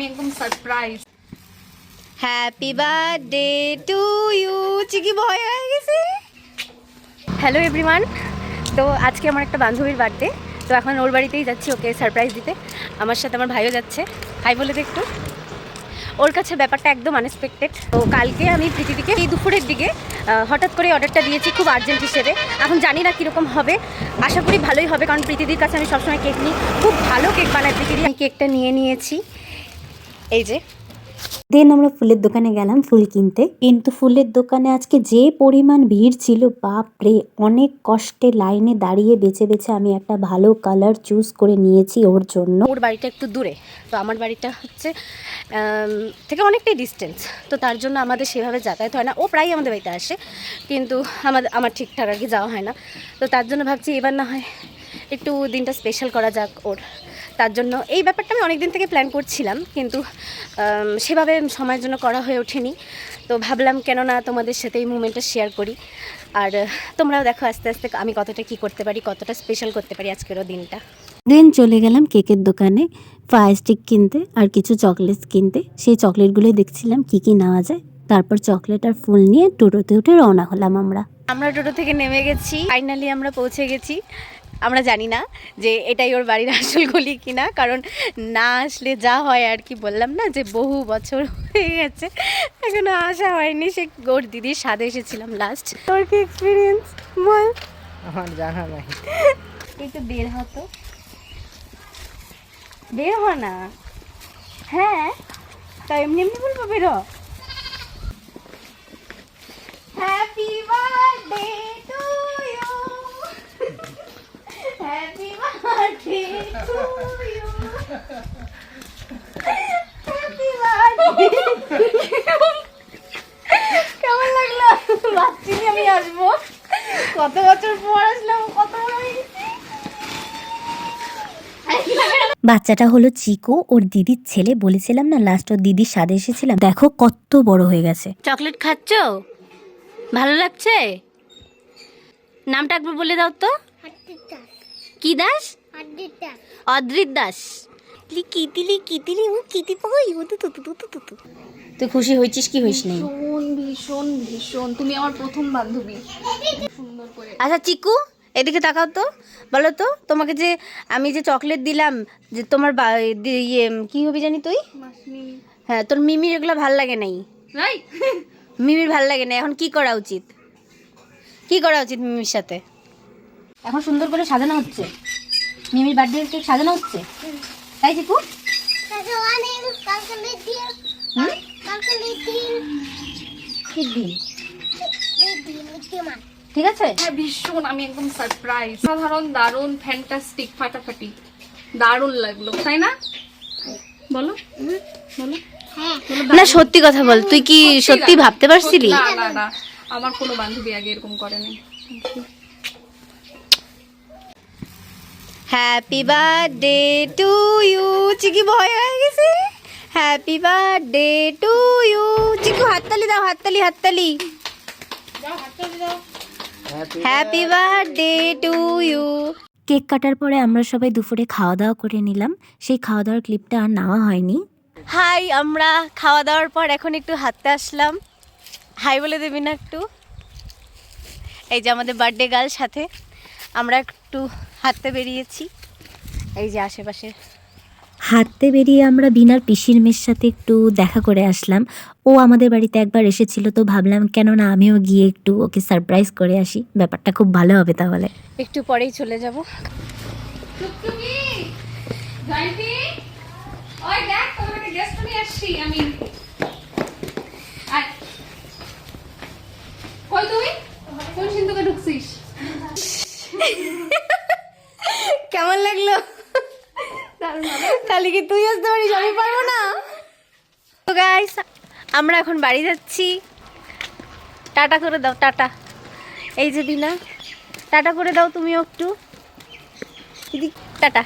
আমি একদম surprise happy birthday to you Chiki ভয় হয়ে গেছে। হ্যালো এভরিওয়ান তো আজকে আমার একটা বান্ধবীর বার্থডে তো এখন ওর বাড়িতেই যাচ্ছি ওকে সারপ্রাইজ দিতে। আমার সাথে আমার ভাইও যাচ্ছে। হাই বলে দে একটু। ওর কাছে ব্যাপারটা একদম আনএক্সপেক্টেড তো কালকে আমি পৃথিবীকে এই দুপুরের দিকে হঠাৎ করে অর্ডারটা দিয়েছি খুব আর্জেন্ট হিসেবে। এখন জানি না কীরকম হবে। আশা করি ভালোই হবে কারণ প্রীতিদির কাছে আমি সবসময় কেক নিই। খুব ভালো কেক বানায় প্রীতিদি। আমি কেকটা নিয়ে নিয়েছি। এই যে। দেন আমরা ফুলের দোকানে গেলাম ফুল কিনতে। কিন্তু ফুলের দোকানে আজকে যে পরিমাণ ভিড় ছিল বাপরে অনেক কষ্টে লাইনে দাঁড়িয়ে বেছে বেছে আমি একটা ভালো কালার চুজ করে নিয়েছি ওর জন্য। ওর বাড়িটা একটু দূরে তো আমার বাড়িটা হচ্ছে থেকে অনেকটাই ডিস্টেন্স তো তার জন্য আমাদের সেভাবে যাতায়াত হয় না। ও প্রায়ই আমাদের বাড়িতে আসে কিন্তু আমাদের আমার ঠিকঠাক আর কি যাওয়া হয় না। তো তার জন্য ভাবছি এবার না হয় একটু দিনটা স্পেশাল করা যাক ওর। তার জন্য এই ব্যাপারটা আমি অনেক দিন থেকে প্ল্যান করছিলাম কিন্তু সেভাবে সময়ের জন্য করা হয়ে ওঠেনি। তো ভাবলাম কেননা তোমাদের সাথে এই মুমেন্টটা শেয়ার করি। আর তোমরাও দেখো আস্তে আস্তে আমি কতটা কি করতে পারি কতটা স্পেশাল করতে পারি আজকেরও দিনটা। দেন চলে গেলাম কেকের দোকানে ফায়ার স্টিক কিনতে আর কিছু চকলেটস কিনতে। সেই চকলেটগুলোই দেখছিলাম কি কি নেওয়া যায়। তারপর চকলেট আর ফুল নিয়ে টোটোতে উঠে রওনা হলাম আমরা। আমরা টোটো থেকে নেমে গেছি ফাইনালি আমরা পৌঁছে গেছি। আমরা জানি না যে এটাই ওর বাড়ির আসল গলি কিনা কারণ না আসলে যা হয় আর কি বললাম না যে বহু বছর হয়ে গেছে এখনও আসা হয়নি। সে ওর দিদির স্বাদে এসেছিলাম লাস্ট তোর কি এক্সপিরিয়েন্স বল। আমার জানা নাই। তো বের হতো বের হ না। হ্যাঁ তা এমনি এমনি বলব বের হ happy birthday to you happy birthday to you happy birthday কেমন লাগল ভাবছি আমি আসব কত বছর পর আসলাম কত হয়ে বাচ্চাটা হলো চিকো ওর দিদির ছেলে। বলেছিলাম না লাস্ট ওর দিদির স্বাদে এসেছিলাম। দেখো কত বড় হয়ে গেছে। চকলেট খাচ্ছ? ভালো লাগছে? নামটা একবার বলে দাও তো। কি দাস? অদ্রিত দাস। লি কিতিলি কিতিলি ও কিতি পাই ও তু তু তু তু তু তু তুই খুশি হয়েছিস কি হইস নেই? ভীষণ ভীষণ ভীষণ। তুমি আমার প্রথম বান্ধবী। সুন্দর করে। আচ্ছা চিকু এদিকে তাকাও তো। বলো তো তোমাকে যে আমি যে চকলেট দিলাম যে তোমার বা- দি- ইয়ে কি হবি জানি তুই? হ্যাঁ তোর মিমির এগুলো ভালো লাগে নাই। মিমির ভালো লাগে না এখন কি করা উচিত? কি করা উচিত মিমির সাথে? এখন সুন্দর করে সাজানো হচ্ছে। মিমির বার্থডে কেক সাজানো হচ্ছে? তাই চিকু? হুম? ঠিক আছে? হ্যাঁ ভীষণ আমি একদম সারপ্রাইজ সাধারণ দারুণ ফ্যান্টাস্টিক ফাটাফাটি। দারুণ লাগল তাই না? বলো। বলো। বলো, না সত্যি কথা বল তুই কি সত্যি ভাবতে পারছিলি? না না না। আমার কোনো বান্ধবী আগে এরকম করেনি happy birthday to you Chiki ভয় হয়ে গেছে। Happy birthday to you Chiku হাততালি দাও হাততালি হাততালি। Happy birthday to you cake কাটার পরে আমরা সবাই দুপুরে খাওয়া দাওয়া করে নিলাম। সেই খাওয়া দাওয়ার ক্লিপটা আর নেওয়া হয়নি। হাই আমরা খাওয়া দাওয়ার পর এখন একটু হাঁটতে আসলাম। হাই বলে দেবি না একটু? এই যে আমাদের বার্থডে গার্ল সাথে। আমরা একটু হাঁটতে বেরিয়েছি। এই যে আশেপাশে। হাঁটতে বেরিয়ে আমরা বিনার পিসির মেয়ের সাথে একটু দেখা করে আসলাম। ও আমাদের বাড়িতে একবার এসেছিল তো ভাবলাম কেন না আমিও গিয়ে একটু ওকে সারপ্রাইজ করে আসি। ব্যাপারটা খুব ভালো হবে তাহলে। একটু পরেই চলে যাব। ওই দেখ তোর একটা গেস্ট নিয়ে আসছি আমি আয়। কই তুই কোন সিন্ধুকে ঢুকছিস কেমন লাগল? তাহলে কি তুই আসতে পারিস? আমি পারব না। তো গাইস আমরা এখন বাড়ি যাচ্ছি। টাটা করে দাও টাটা। এই যে দিনা টাটা করে দাও তুমিও একটু। টাটা।